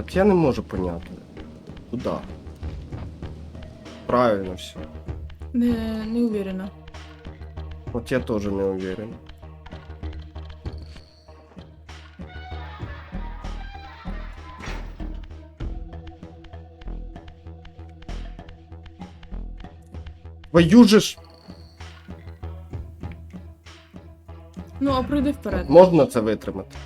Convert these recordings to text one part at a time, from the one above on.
От я не можу поняти. Куда? Правильно все. Не, не уверена. От я теж не уверен. Твою же ж Ну, а пройди вперед. можна це витримати?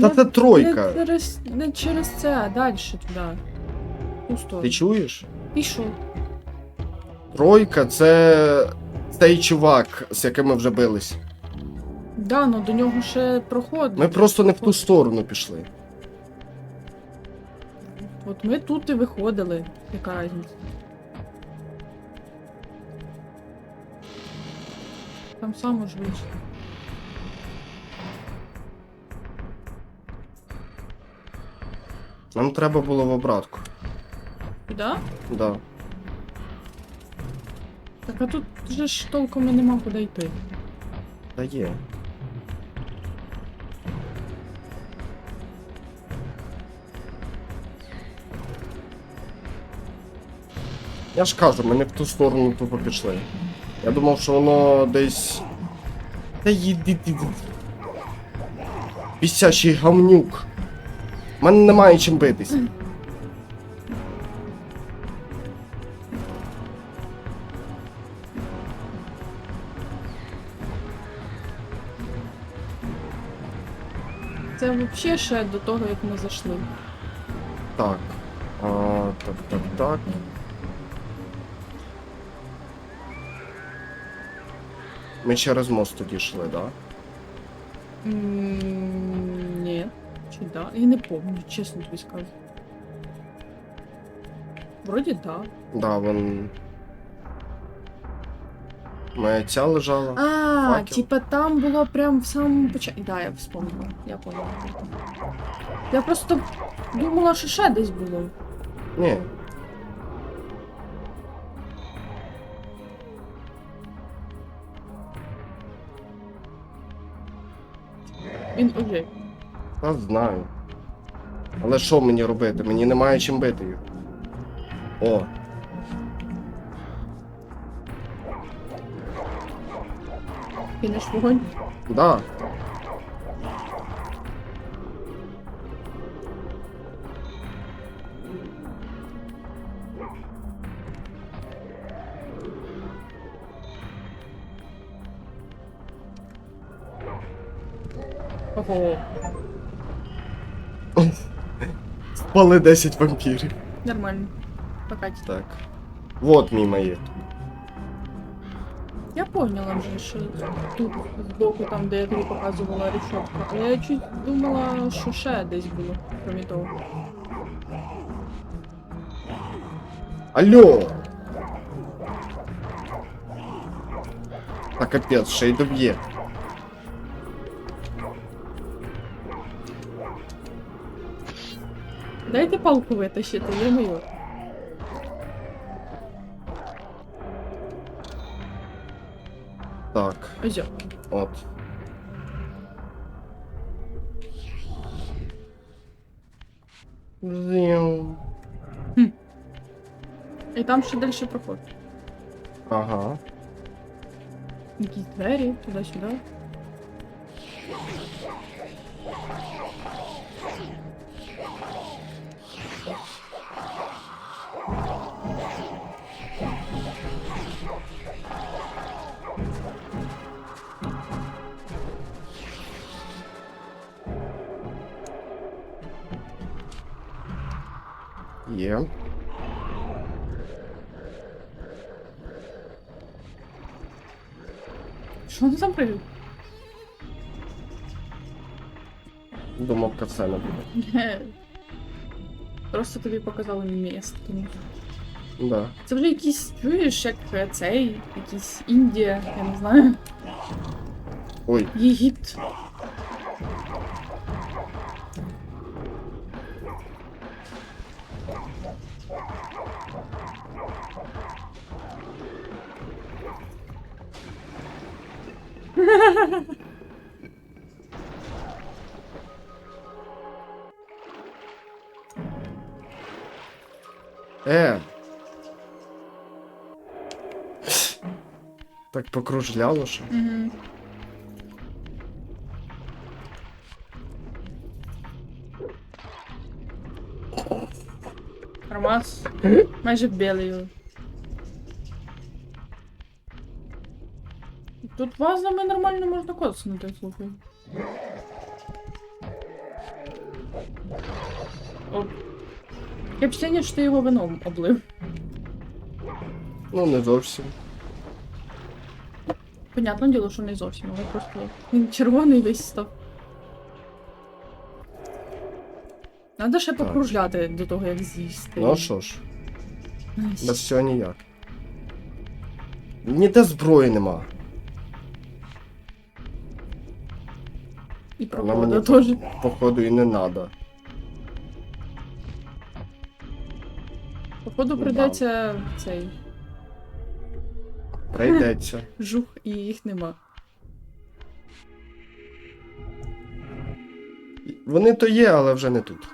Та це тройка. Не через, не через це, а далі туди. Ту сторону. Ти чуєш? Пішов. Тройка це цей чувак, з яким ми вже бились. Да, ну до нього ще проходить. Ми просто не в ту сторону пішли. От ми тут і виходили. Яка різниця? Там само ж вийшло. Нам треба було в обратку. Куди? Да. Так а тут же ж толком і нема куди йти. Та є. Я ж кажу, ми не в ту сторону тупо пішли. Я думав, що воно десь. Та їди ти. Пісячий гамнюк. У мене немає чим битись. Це взагалі ще до того, як ми зайшли. Так. А, так, так, так. Ми через мост тоді йшли, так? Да? М. Чи да? Я не пам'ятаю, чесно тобі скажу. Вроді да. Да, вон. Моя ця лежала. А, Факел. типа там було прям в самому початку. Да, я вспомнила. Я поняла. Я просто думала, що ще десь було. Ні. Він ожив. Та знаю. Але що мені робити? Мені немає чим бити його. О. Кинеш вогонь. Да. Спали 10 вампірів. Нормально. Пока. Так. Вот мій маєток. Я поняла вже, що тут збоку, там, де я тобі показувала рішотка. Але я чуть думала, що ще десь було, крім того. Алло! Та капець, ще й доб'є. Палку витащити, я мою. Так, Ось. от. Зіу. І там ще далі проход. Ага. Якісь двері, туди-сюди. Думав, кацена буде. Ге. Просто тобі показали місто. Да. Це вже якийсь, чуєш, як е, цей, якийсь Індія, я не знаю. Ой, Єгипт. Е. Так покружляло що. Угу. Нормас. Майже білий. Тут вазами нормально можна коцнути, слухай. Оп. Я впечатлення, що ти його вином облив. Ну, не зовсім. Понятне діло, що не зовсім, але просто він червоний весь став. Надо ще Так. покружляти до того, як з'їсти. Ну а що ж, Ай, без цього ніяк. Ніде зброї нема. І Вона теж. Походу і не надо. Походу прийдеться цей Прийдеться. жух і їх нема. Вони то є, але вже не тут.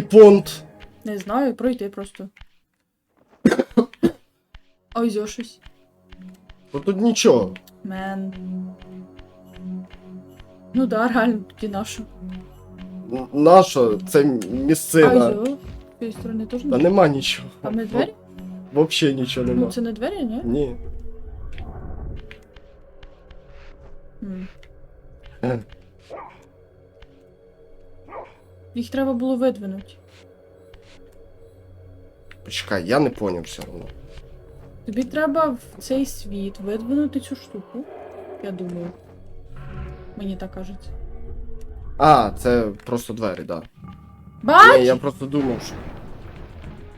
Понт. Не знаю, пройти просто. Ой, зьо щось. Бо тут нічого. Мен. Ну да, реально, тоді нашу. Н- Наша це А місцина. зьо. З цієї сторони теж Та не. нема нічого. Там не двері? Взагалі нічого нема. Ну це не двері, ні? Ні. М. Їх треба було видвинути. Почекай, я не поняв все одно. Тобі треба в цей світ видвинути цю штуку. Я думаю. Мені так кажеться. А, це просто двері, да. Бач! Ні, я просто думав, що.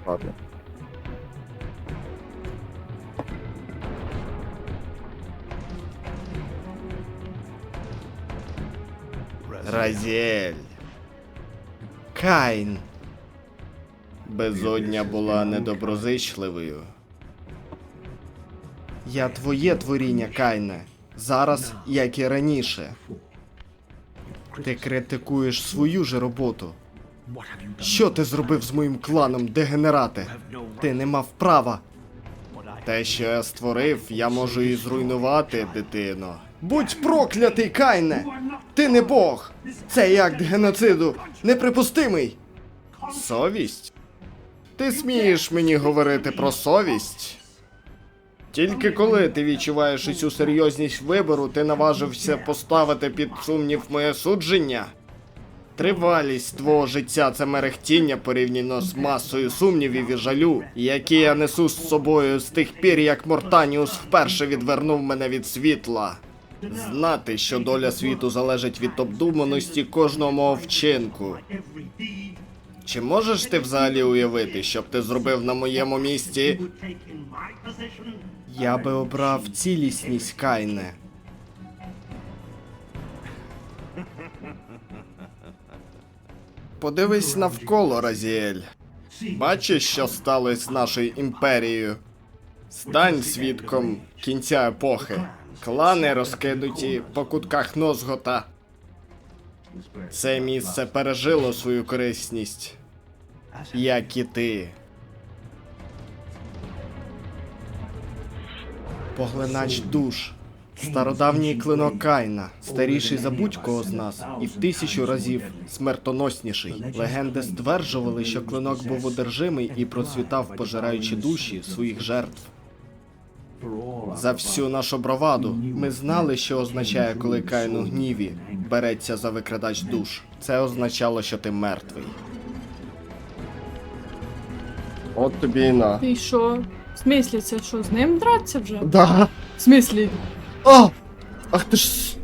Ладно. Разєль. Кайн. Безодня була недоброзичливою. Я твоє творіння, Кайне. Зараз, як і раніше. Ти критикуєш свою ж роботу. Що ти зробив з моїм кланом, дегенерате? Ти не мав права. Те, що я створив, я можу і зруйнувати, дитино. Будь проклятий, Кайне! Ти не Бог! Цей акт геноциду неприпустимий! Совість? Ти смієш мені говорити про совість? Тільки коли ти відчуваєш усю серйозність вибору, ти наважився поставити під сумнів моє судження? Тривалість твого життя це мерехтіння порівняно з масою сумнівів і жалю, які я несу з собою з тих пір, як Мортаніус вперше відвернув мене від світла. Знати, що доля світу залежить від обдуманості кожного вчинку. Чи можеш ти взагалі уявити, що б ти зробив на моєму місці? Я би обрав цілісність Кайне. Подивись навколо, Разіель. Бачиш, що сталося з нашою імперією? Стань свідком кінця епохи. Клани розкинуті по кутках Нозгота. Це місце пережило свою корисність, як і ти. Поглинач душ. Стародавній клинок Кайна, старіший за будь-кого з нас, і в тисячу разів смертоносніший. Легенди стверджували, що клинок був одержимий і процвітав, пожираючи душі своїх жертв. За всю нашу браваду ми знали, що означає, коли Каїн у гніві береться за викрадач душ. Це означало, що ти мертвий. От тобі і на. І що? В смислі, це що, з ним драться вже? Да. В смислі? А! Ах ти ж.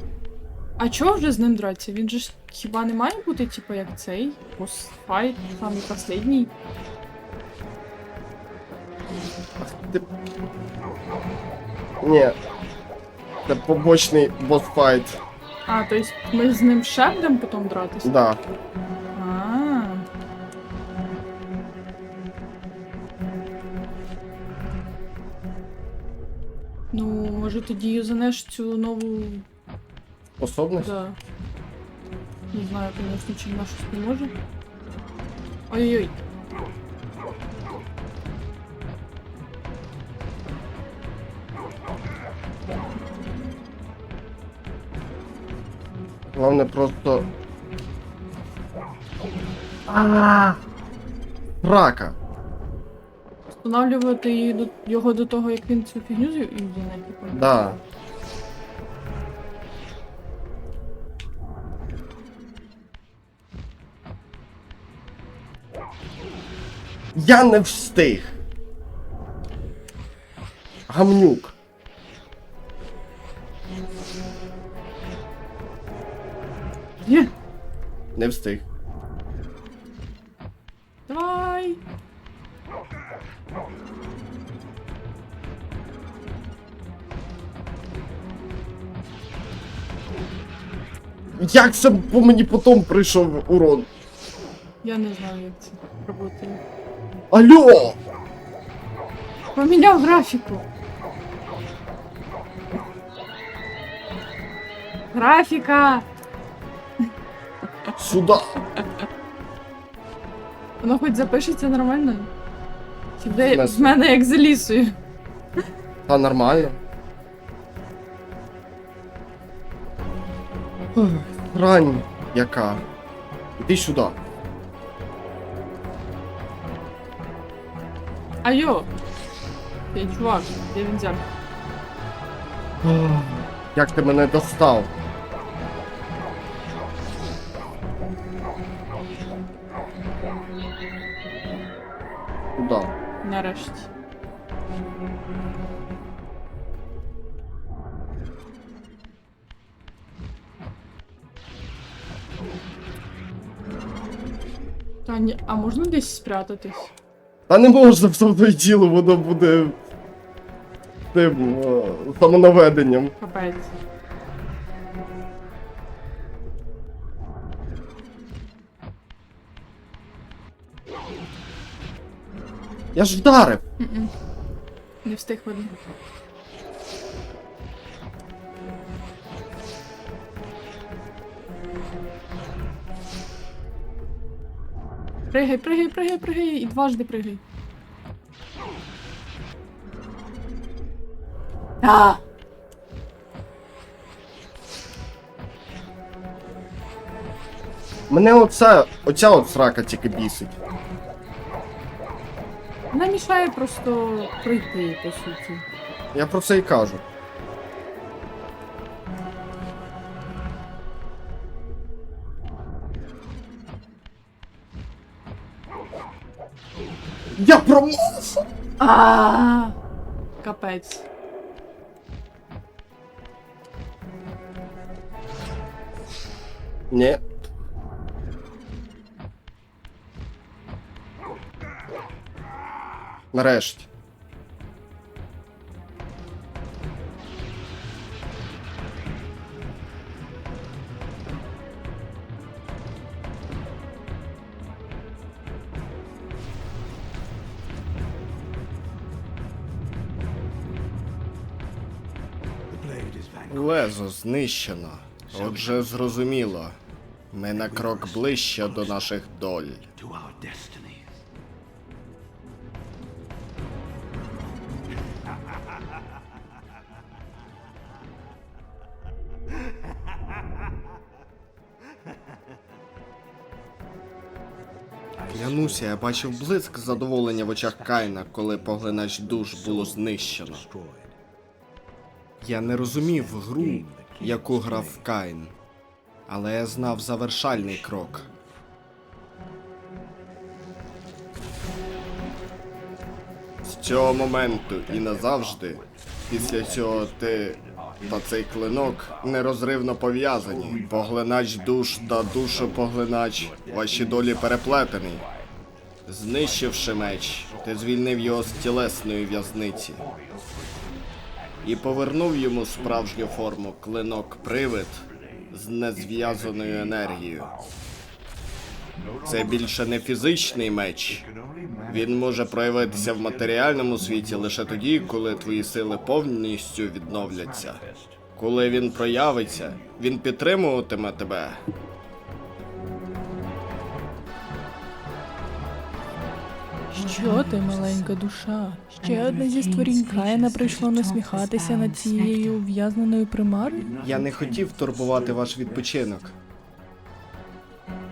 А чого вже з ним драться? Він же ж хіба не має бути, типу, як цей? Босфайт, самий последній? Ти... Ні. Це побочний босфайт. А, то есть ми з ним ще будемо потім дратися? Да. А. Ну, може тоді юзанеш цю нову. Способність? Да. Не знаю, конечно, чи вона щось поможе. Ой-ой-ой. Головне просто. А. Рака. Встановлювати її до, його до того, як він цю фігню з- юзане, типу. Да. Я не встиг. Гамнюк. Є. Не встиг. Давай! Як це по мені потім прийшов урон? Я не знаю, як це працює. Алло! Поміняв графіку. Графіка! Сюда! Воно хоч запишеться нормально? Чи Смисл? в мене як з лісою? Та нормально. Рань яка. Іди сюди. Айо! Ей, чувак, де він взяв? Як ти мене достав? Та а можна десь спрятатись? Та не можна в тому діло, воно буде тим е, самонаведенням. Капець. Я ж вдарив. Не встиг видно. Пригай, пригай, пригай, пригай і дважди пригай. А! Мене оця, оця от срака тільки бісить. Вона мішає просто пройти, по суті. Я про це і кажу. А! Капець. Ні. Нарешті. Знищено. Отже, зрозуміло. Ми на крок ближче до наших доль. Клянуся, я бачив блиск задоволення в очах Кайна, коли поглинач душ було знищено. Я не розумів гру, яку грав Кайн, але я знав завершальний крок. З цього моменту і назавжди, після цього ти та цей клинок нерозривно пов'язані. Поглинач душ та душопоглинач, ваші долі переплетені. Знищивши меч, ти звільнив його з тілесної в'язниці. І повернув йому справжню форму клинок-привид з незв'язаною енергією. Це більше не фізичний меч. Він може проявитися в матеріальному світі лише тоді, коли твої сили повністю відновляться. Коли він проявиться, він підтримуватиме тебе. Що ти, маленька душа? Ще одне зі створінь Каїна прийшло насміхатися над цією ув'язненою примарою? Я не хотів турбувати ваш відпочинок.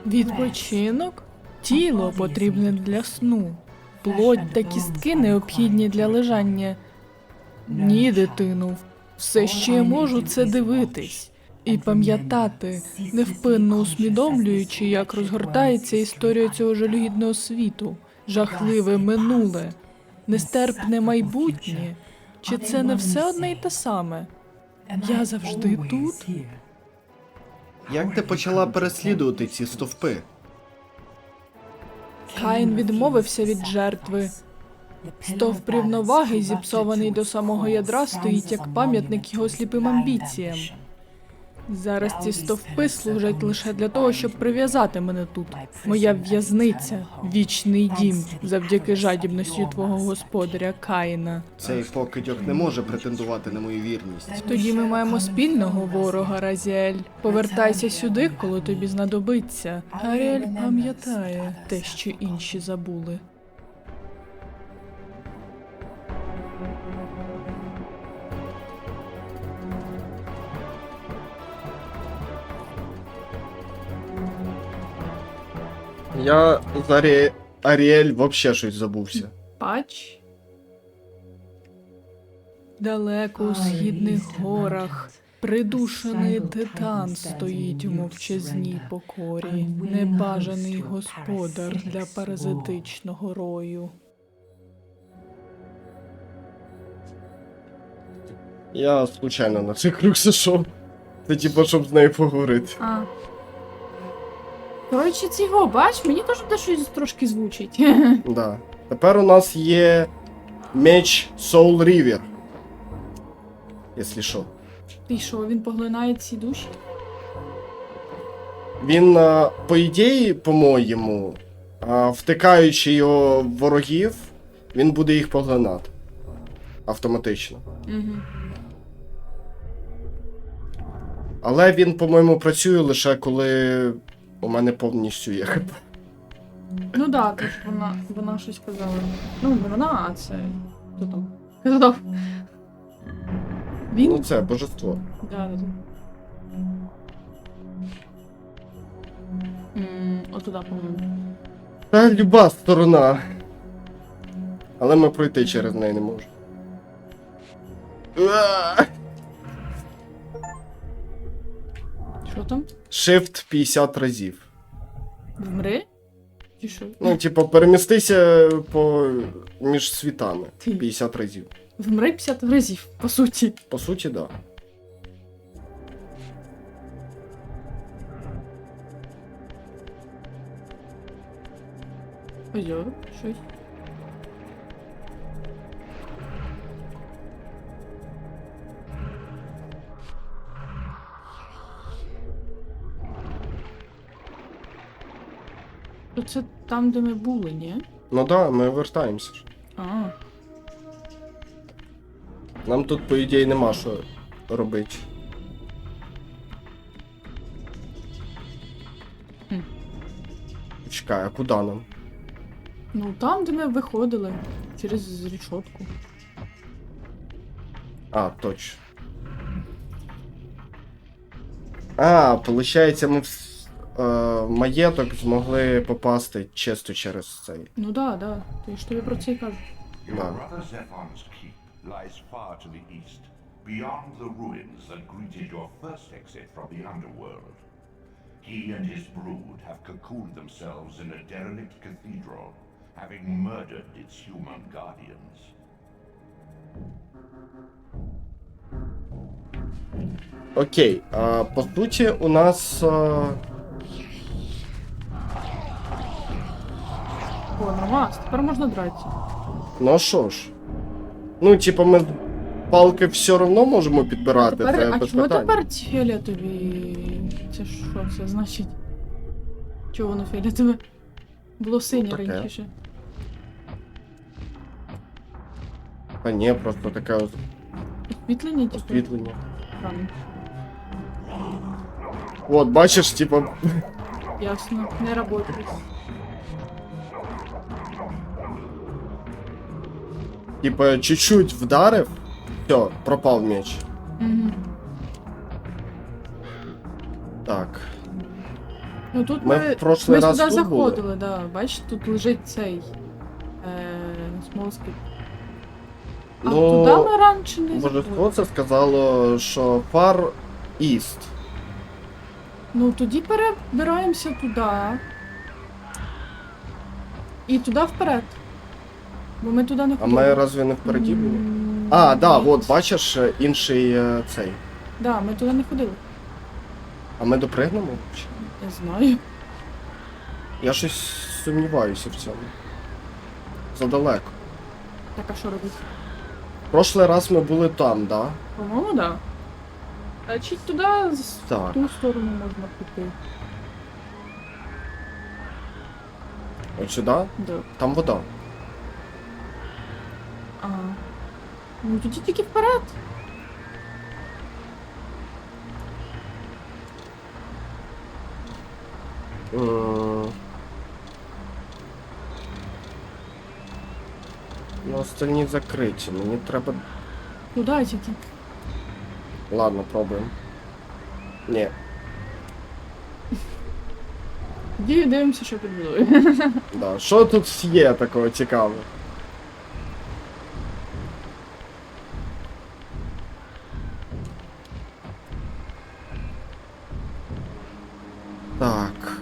Відпочинок? Тіло потрібне для сну. Плоть та кістки необхідні для лежання. Ні, дитину. Все, що я можу, це дивитись і пам'ятати, невпинно усвідомлюючи, як розгортається історія цього жалюгідного світу, жахливе минуле, нестерпне майбутнє. Чи це не все одне й те саме? Я завжди тут. Як ти почала переслідувати ці стовпи? Каїн відмовився від жертви. Стовп рівноваги, зіпсований до самого ядра, стоїть як пам'ятник його сліпим амбіціям. Зараз ці стовпи служать лише для того, щоб прив'язати мене тут. Моя в'язниця, вічний дім, завдяки жадібності твого господаря Каїна. Цей покидьок не може претендувати на мою вірність. Тоді ми маємо спільного ворога, Разіель. Повертайся сюди, коли тобі знадобиться. Аріель пам'ятає те, що інші забули. Я з Арі... Аріель вообще щось забувся. Пач. Далеко у східних горах придушений титан стоїть у мовчазній покорі, небажаний господар для паразитичного рою. Я случайно на цей крюк зайшов. Це типу, щоб з нею поговорити. А. Коротше, цього, бач, мені теж те щось трошки звучить. Да. Тепер у нас є меч Soul River. Якщо що. Ти що, він поглинає ці душі? Він, а, по ідеї, по-моєму, а, втикаючи його в ворогів, він буде їх поглинати. Автоматично. Угу. Але він, по-моєму, працює лише коли у мене повністю є хп. Ну да, тож вона, вона щось казала. Ну, не вона, а це. Хто там? Казав. Він? Ну це божество. Да, да, да. М, Отуда, по-моєму. Та люба сторона. Але ми пройти через неї не можемо. Уа! Що там? Shift 50 разів. Вмри? Чи що? Ну, типу, перемістися по між світами. Ти. 50 разів. Вмри 50 разів, по суті. По суті, да. Озьо, щось. Це там, де ми були, ні? Ну да, ми вертаємося ж. А, Нам тут, по ідеї, нема що робити. Хм. Чекай, а куди нам? ну там, де ми виходили через рішотку. А, точно. А, получається, ми в маєток змогли попасти чисто через цей. Ну да, да. Я ж тобі про це і кажу. Your brother Zephon's keep lies far to the east, beyond the ruins that greeted your first exit from the underworld. He and his brood have cocooned themselves in a derelict cathedral, having murdered its human guardians. Окей, а, по суті, у нас. А, О, нормас, тепер можна дратися. ну а що ж? Ну, типу, ми палки все одно можемо підбирати, Тепер, це а без чому питань. тепер ці фіолетові? Це що це значить? Чого воно фіолетове? Було синє таке. раніше. Та ні, просто таке ос- Освітлення, типу? освітлення. Странно. От, бачиш, типу, Ясно, не работает. Типу, чуть-чуть вдарив, все, пропав меч. Угу. Так. Ну тут Ми ми, в прошлий ми раз сюди тут були. заходили, да. Бачиш, тут лежить цей е, смолоскип. А Ну, туди ми раніше не Божество заходили. це сказало, що Far East. Ну тоді перебираємося туди. І туди вперед. Бо ми туди не А ходили. ми разве не впереді були? А, да, от, бачиш, е, інший е, цей. Да, ми туди не ходили. А ми допригнемо? Чи- Я знаю. Я щось сумніваюся в цьому. Задалеко. Так, а що робити? Прошлий раз ми були там, да? По-моєму, да. Значить, туди з Так. ту сторону можна піти. От сюди? Да. Там вода. Ну тоді тільки вперед. М. Ну, остальні закриті. Мені треба. Туди тільки. Ладно, пробуємо. Ні, Тоді дивимося, що під водою. да. Що тут є такого цікавого? Так.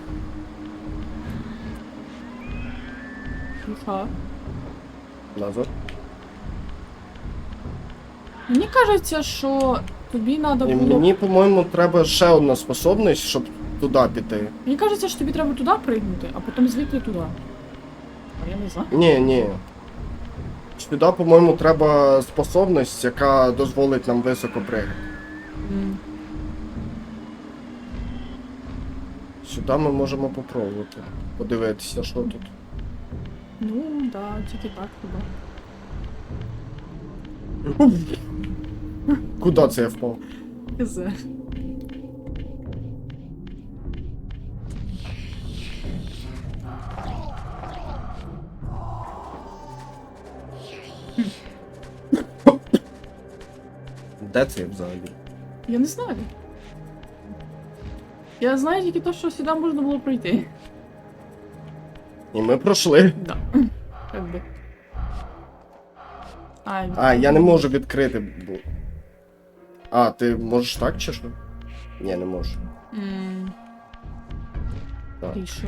Душа. Назад. Мені кажеться, що тобі треба І було. мені, по-моєму, треба ще одна способність, щоб туди піти. Мені кажеться, що тобі треба туди пригнути, а потім звідти туди. А я не знаю. Ні, ні. Сюди, по-моєму, треба способність, яка дозволить нам високо пригати. М. Сюди ми можемо попробувати. Подивитися, що тут. Ну, да, тільки так хіба. Куди це я впав? Хз. Де це я взагалі? Я не знаю. Я знаю тільки те, що сюди можна було пройти. І ми пройшли. Да. Как би. А, А, я не можу відкрити. бо- А, ти можеш так чи що? Ні, не можу. М, Так. Що?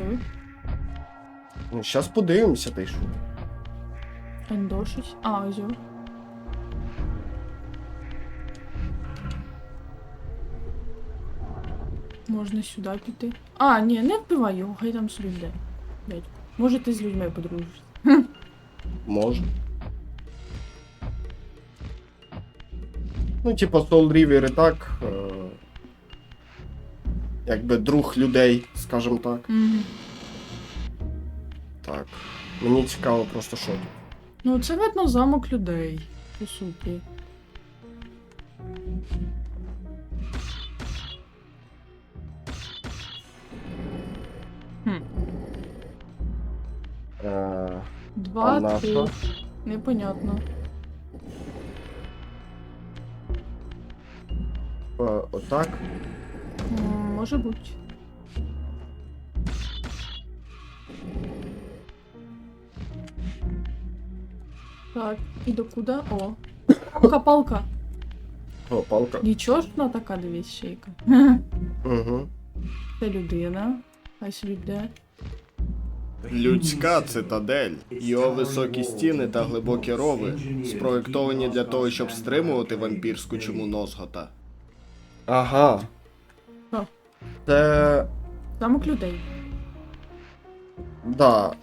Ну, зараз подивимося, ти що. Ендо щось? А, ось. його. Можна сюди піти. А, ні, не вбивай його, хай там собі йде. Блядь. Може ти з людьми подружишся. Може. Ну, типа, Soul River і так. Е- якби друг людей, скажімо так. Мгм. Так. Мені цікаво просто що тут. Ну, це видно замок людей, по суті. Два, А на три. що? Непонятно. е, отак. М, Може бути. Так, і до куди? О. Палка-палка. О, палка. Нічого ж вона така дивись шейка. Угу. Це людина. Хай собі йде. Людська цитадель. Його високі стіни та глибокі рови спроєктовані для того, щоб стримувати вампірську чуму Нозгота. Ага. Що? Це. Замок людей. Да.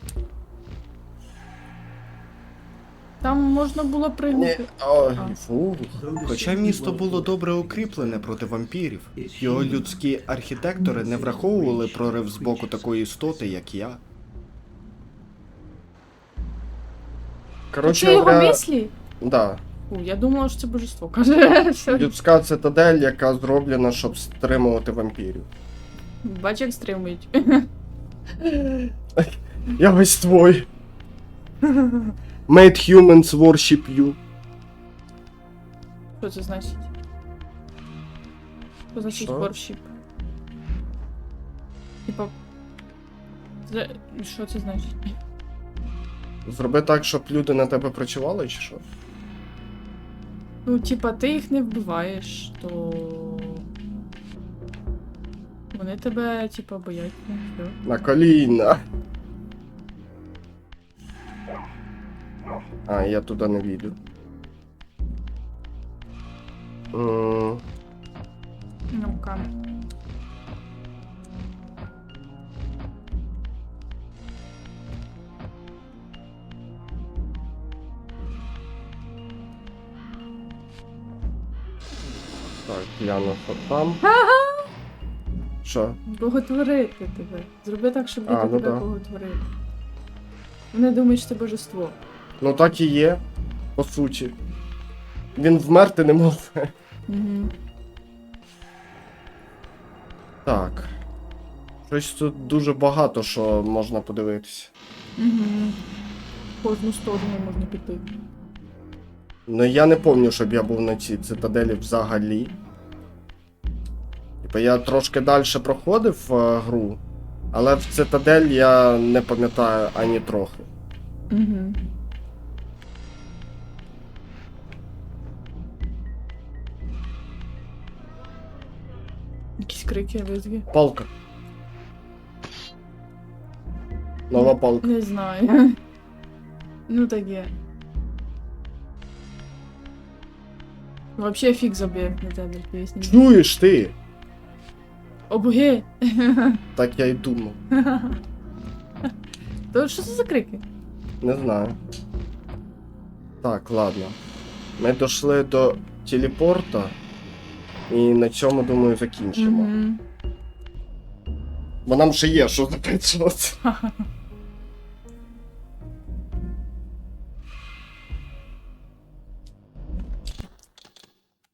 Там можна було Ні, пригнути. о, фу. Хоча місто було добре укріплене проти вампірів, його людські архітектори не враховували прорив з боку такої істоти, як я. Коротше Це його говоря, мислі? да, Фу, я думала, що це божество. Каже. Людська цитадель, яка зроблена, щоб стримувати вампірів. Бач, як стримують. Я весь твой. Made humans worship you. Що це значить? Що значить Що? worship? Типа. Це... Що це значить? Зроби так, щоб люди на тебе працювали, чи що? Ну, типа, ти їх не вбиваєш, то. Вони тебе, типа, бояться. Все. На коліна. А, я туди не війду. Ну-ка. Так, гляну, що? Боготворити тебе. Зроби так, щоб люди А, ну тебе да. боготворили. Вони думають, що це божество. Ну так і є, по суті. Він вмерти не може. Угу. Так. Щось тут дуже багато що можна подивитися. Угу. Кожну сторону можна піти. Ну я не пам'ятаю, щоб я був на цій цитаделі взагалі. Типа я трошки далі проходив е, гру, але в цитадель я не пам'ятаю ані трохи. Угу. Якісь крики, визги. Палка. Нова палка. Не знаю. Ну таке. Вообще фіг заб'є на тебе, поясню. Чуєш ти? О! Так я й думав. То що це за крики? Не знаю. Так, ладно. Ми дійшли до телепорта. І на цьому, думаю, закінчимо. Мгм. Бо нам ще є, що запитувати.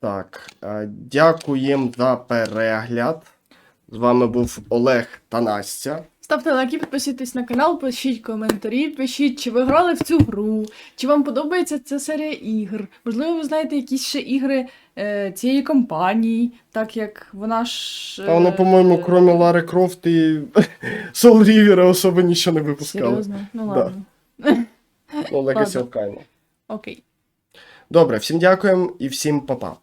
Так, е, дякуємо за перегляд. З вами був Олег та Настя. Ставте лайки, підписуйтесь на канал, пишіть коментарі, пишіть, чи ви грали в цю гру, чи вам подобається ця серія ігр. Можливо, ви знаєте якісь ще ігри е, цієї компанії, так як вона ж. Та воно, по-моєму, крім Лари Крофт і Soul River особо нічого не випускали. Серйозно? Ну Да. ладно. Ну. Окей. Добре, всім дякуємо і всім па-па.